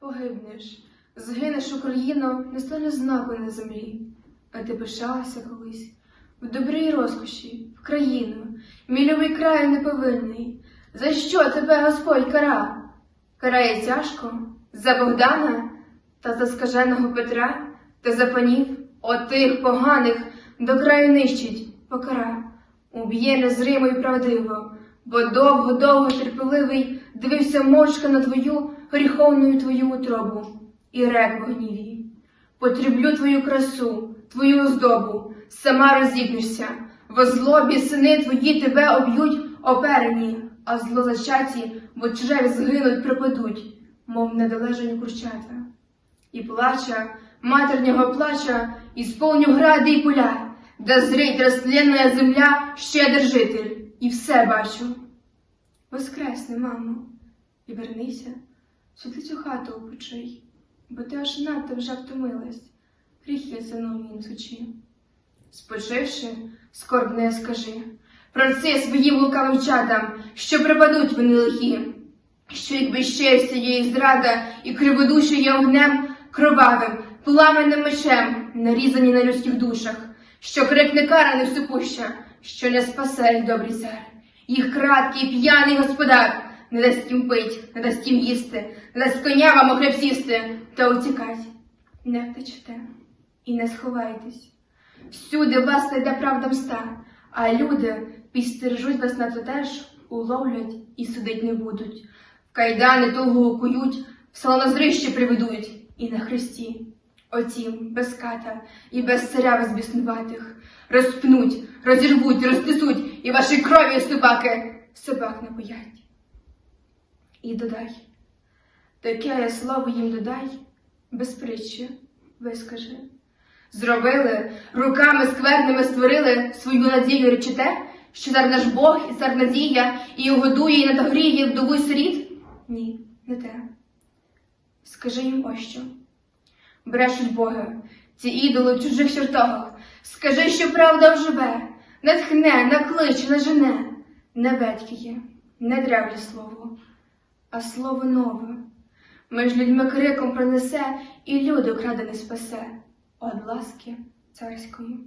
Погибнеш, згинеш Україно, не стане знаку на землі, а ти пишалася колись в добрій розкоші, в країну, мій любий край неповинний. За що тебе Господь кара? Карає тяжко за Богдана та за скаженого Петра та за панів отих поганих до краю нищить покара. Уб'є незримо й правдиво, бо довго-довго терпеливий дивився мовчки на твою гріховну твою утробу і рек в гніві. Потріблю твою красу, твою оздобу, сама розібнешся, во злобі сини твої тебе об'ють оперені, а злозачаті в очреві згинуть пропадуть, мов недолежані курчата. І плача, матернього плача, і сповню гради і поля, де зрить розтлінна земля, щедр житель, і все бачу. Воскресни, мамо, і вернися, сюди цю хату опочий, бо ти аж надто вже втомилась, гріхи сином несучи. Спочивши, скорбне скажи, про це своїм лукавим чадам, що припадуть вони лихі, що якби ще всієї зрада і криводуші є огнем кровавим, пламенним мечем, нарізані на людських душах, що крикне кара не всепуща, що не спасе їх добрий цар. Їх краткий п'яний господар не дасть їм пить, не дасть їм їсти, не дасть коня вам охліб сісти, та утікать. Не втечете і не сховайтесь. Всюди вас найде правда мста, а люди підстережуть вас на це теж, уловлять і судить не будуть. В кайдани тугу кують, в салонозрище приведуть, і на хресті. Отім, без ката і без царя вас біснуватих, розпнуть, розірвуть, розтисуть, і ваші крові собаки собак напоять. І додай, таке я слово їм додай, без притчі вискажи. Зробили, руками скверними створили свою надію речите, що цар наш Бог і цар надія, і годує, і надогріє вдову й сиріт? Ні, не те. Скажи їм ось що. Брешуть боги, ці ідоли в чужих чертогах. Скажи, що правда вживе, натхне, тхне, нажене, не не ветхіє, не древлє слово, а слово нове. Між людьми криком пронесе, і люди украдене спасе, од ласки царської.